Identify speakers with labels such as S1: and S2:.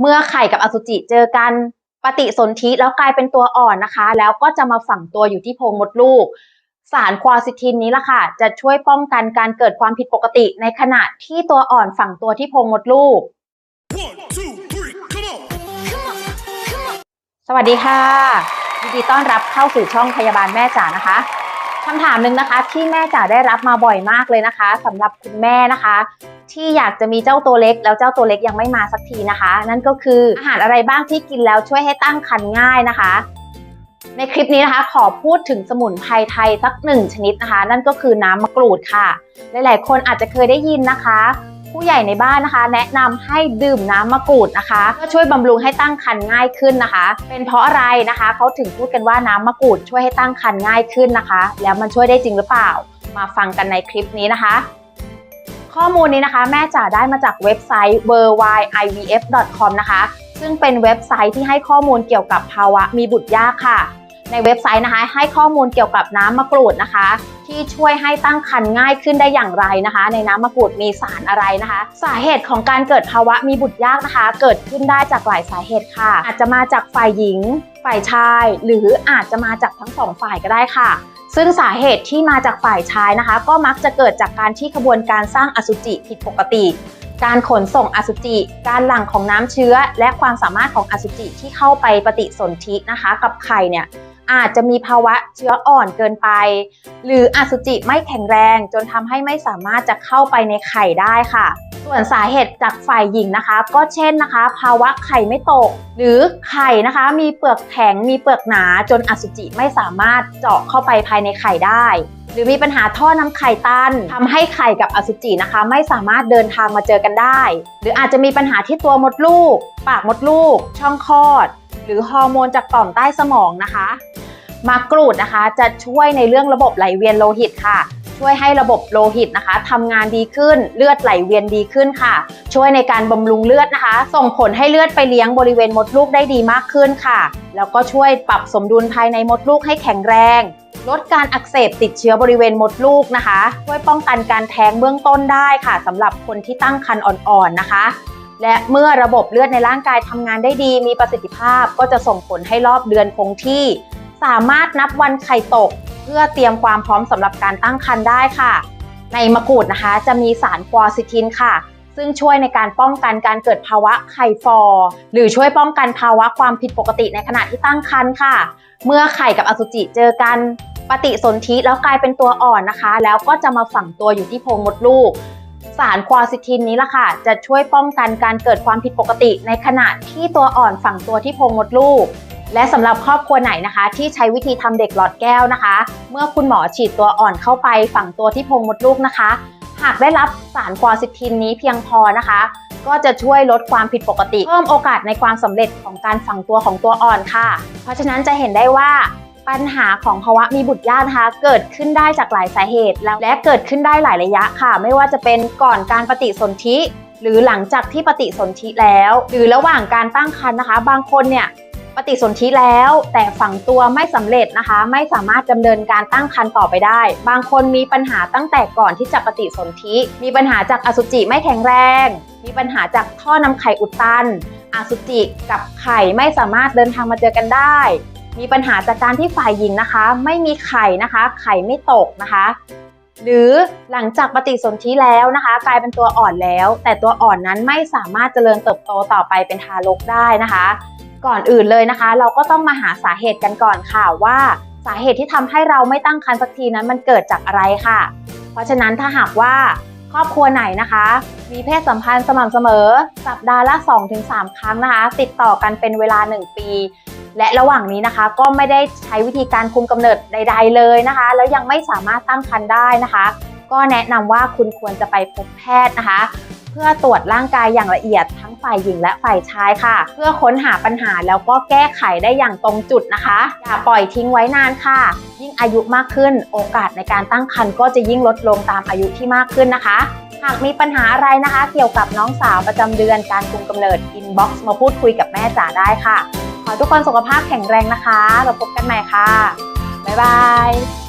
S1: เมื่อไข่กับอสุจิเจอกันปฏิสนธิแล้วกลายเป็นตัวอ่อนนะคะ แล้วก็จะมาฝังตัวอยู่ที่โพรงมดลูก สารควาซิทินนี้ล่ะค่ะ จะช่วยป้องกันการเกิดความผิดปกติ ในขณะที่ตัวอ่อนฝังตัวที่โพรงมดลูก
S2: One, two, three, come on!
S1: สวัสดีค่ะยินดีต้อนรับเข้าสู่ช่องพยาบาลแม่จ๋านะคะ คำถามหนึ่งนะคะที่แม่จ๋าได้รับมาบ่อยมากเลยนะคะสำหรับคุณแม่นะคะ ที่อยากจะมีเจ้าตัวเล็ก แล้วเจ้าตัวเล็กยังไม่มาสักทีนะคะ นั่นก็คืออาหารอะไรบ้างที่กินแล้วช่วยให้ตั้งครรภ์ง่ายนะคะ ในคลิปนี้นะคะ ขอพูดถึงสมุนไพรไทยสักหนึ่งชนิดนะคะ นั่นก็คือน้ำมะกรูดค่ะ หลาย ๆ คนอาจจะเคยได้ยินนะคะ ผู้ใหญ่ในบ้านนะคะ แนะนำให้ดื่มน้ำมะกรูดนะคะเพื่อช่วยบำรุงให้ตั้งครรภ์ง่ายขึ้นนะคะ เป็นเพราะอะไรนะคะเขาถึงพูดกันว่าน้ำมะกรูดช่วยให้ตั้งครรภ์ง่ายขึ้นนะคะ แล้วมันช่วยได้จริงหรือเปล่า มาฟังกันในคลิปนี้นะคะข้อมูลนี้นะคะแม่จ๋าได้มาจากเว็บไซต์ w w w i v f c o m นะคะ ซึ่งเป็นเว็บไซต์ที่ให้ข้อมูลเกี่ยวกับภาวะมีบุตรยากค่ะ ในเว็บไซต์นะคะ ให้ข้อมูลเกี่ยวกับน้ำมะกรูดนะคะ ที่ช่วยให้ตั้งครรภ์ง่ายขึ้นได้อย่างไรนะคะ ในน้ำมะกรูดมีสารอะไรนะคะ สาเหตุของการเกิดภาวะมีบุตรยากนะคะ เกิดขึ้นได้จากหลายสาเหตุค่ะ อาจจะมาจากฝ่ายหญิง ฝ่ายชาย หรืออาจจะมาจากทั้งสองฝ่ายก็ได้ค่ะซึ่งสาเหตุที่มาจากฝ่ายชายนะคะ ก็มักจะเกิดจากการที่ขบวนการสร้างอสุจิผิดปกติ การขนส่งอสุจิ การหลั่งของน้ำเชื้อ และความสามารถของอสุจิที่เข้าไปปฏิสนธินะคะ กับไข่เนี่ย อาจจะมีภาวะเชื้ออ่อนเกินไป หรืออสุจิไม่แข็งแรง จนทำให้ไม่สามารถจะเข้าไปในไข่ได้ค่ะ ส่วนสาเหตุจากฝ่ายหญิงนะคะ ก็เช่นนะคะ ภาวะไข่ไม่ตก หรือไข่นะคะ มีเปลือกแข็งมีเปลือกหนา จนอสุจิไม่สามารถเจาะเข้าไปภายในไข่ได้หรือมีปัญหาท่อน้ำไข่ตันทำให้ไข่กับอสุจินะคะ ไม่สามารถเดินทางมาเจอกันได้ หรืออาจจะมีปัญหาที่ตัวมดลูก ปากมดลูก ช่องคลอด หรือฮอร์โมนจากต่อมใต้สมองนะคะมะกรูดนะคะจะช่วยในเรื่องระบบไหลเวียนโลหิตค่ะ ช่วยให้ระบบโลหิตนะคะทำงานดีขึ้นเลือดไหลเวียนดีขึ้นค่ะ ช่วยในการบำรุงเลือดนะคะ ส่งผลให้เลือดไปเลี้ยงบริเวณมดลูกได้ดีมากขึ้นค่ะ แล้วก็ช่วยปรับสมดุลภายในมดลูกให้แข็งแรงลดการอักเสบติดเชื้อบริเวณมดลูกนะคะ ช่วยป้องกันการแท้งเบื้องต้นได้ค่ะสำหรับคนที่ตั้งครรภ์อ่อนๆนะคะ และเมื่อระบบเลือดในร่างกายทำงานได้ดี มีประสิทธิภาพก็จะส่งผลให้รอบเดือนคงที่ สามารถนับวันไข่ตก เพื่อเตรียมความพร้อมสำหรับการตั้งครรภ์ได้ค่ะ ในมะกรูดนะคะจะมีสารควอซิทินค่ะ ซึ่งช่วยในการป้องกันการเกิดภาวะไข่ฟอ หรือช่วยป้องกันภาวะความผิดปกติในขณะที่ตั้งครรภ์ค่ะ เมื่อไข่กับอสุจิเจอกันปฏิสนธิแล้วกลายเป็นตัวอ่อนนะคะ แล้วก็จะมาฝังตัวอยู่ที่โพรงมดลูก สารควอซิทินนี้ล่ะค่ะ จะช่วยป้องกันการเกิดความผิดปกติในขณะที่ตัวอ่อนฝังตัวที่โพรงมดลูก และสำหรับครอบครัวไหนนะคะ ที่ใช้วิธีทำเด็กหลอดแก้วนะคะ เมื่อคุณหมอฉีดตัวอ่อนเข้าไปฝังตัวที่โพรงมดลูกนะคะ หากได้รับสารควอซิทินนี้เพียงพอนะคะ ก็จะช่วยลดความผิดปกติ เพิ่มโอกาสในความสำเร็จของการฝังตัวของตัวอ่อนค่ะ เพราะฉะนั้นจะเห็นได้ว่า ปัญหาของภาวะมีบุตรยากนะคะเกิดขึ้นได้จากหลายสาเหตุแล้วและเกิดขึ้นได้หลายระยะค่ะ ไม่ว่าจะเป็นก่อนการปฏิสนธิหรือหลังจากที่ปฏิสนธิแล้ว หรือระหว่างการตั้งครรภ์นะคะ บางคนเนี่ยปฏิสนธิแล้วแต่ฝังตัวไม่สำเร็จนะคะ ไม่สามารถดำเนินการตั้งครรภ์ต่อไปได้ บางคนมีปัญหาตั้งแต่ก่อนที่จะปฏิสนธิ มีปัญหาจากอสุจิไม่แข็งแรง มีปัญหาจากท่อนำไข่อุดตัน อสุจิกับไข่ไม่สามารถเดินทางมาเจอกันได้ มีปัญหาจากการที่ฝ่ายหญิงนะคะ ไม่มีไข่นะคะ ไข่ไม่ตกนะคะ หรือหลังจากปฏิสนธิแล้วนะคะ กลายเป็นตัวอ่อนแล้ว แต่ตัวอ่อนนั้นไม่สามารถเจริญเติบโตต่อไปเป็นทารกได้นะคะ ก่อนอื่นเลยนะคะ เราก็ต้องมาหาสาเหตุกันก่อนค่ะว่าสาเหตุที่ทำให้เราไม่ตั้งครรภ์สักทีนั้นมันเกิดจากอะไรค่ะ เพราะฉะนั้นถ้าหากว่าครอบครัวไหนนะคะ มีเพศสัมพันธ์สม่ำเสมอ สัปดาห์ละ 2-3 ครั้งนะคะ ติดต่อกันเป็นเวลา 1 ปี และระหว่างนี้นะคะ ก็ไม่ได้ใช้วิธีการคุมกำเนิดใด ๆ เลยนะคะ แล้วยังไม่สามารถตั้งครรภ์ได้นะคะ ก็แนะนำว่าคุณควรจะไปพบแพทย์นะคะ เพื่อตรวจร่างกายอย่างละเอียดทั้งฝ่ายหญิงและฝ่ายชายค่ะ เพื่อค้นหาปัญหาแล้วก็แก้ไขได้อย่างตรงจุดนะคะ อย่าปล่อยทิ้งไว้นานค่ะ ยิ่งอายุมากขึ้น โอกาสในการตั้งครรภ์ก็จะยิ่งลดลงตามอายุที่มากขึ้นนะคะหากมีปัญหาอะไรนะคะ เกี่ยวกับน้องสาวประจำเดือนการคุมกำเนิดอินบ็อกซ์มาพูดคุยกับแม่จ๋าได้ค่ะ ขอให้ทุกคนสุขภาพแข็งแรงนะคะ เราพบกันใหม่ค่ะ บ๊ายบาย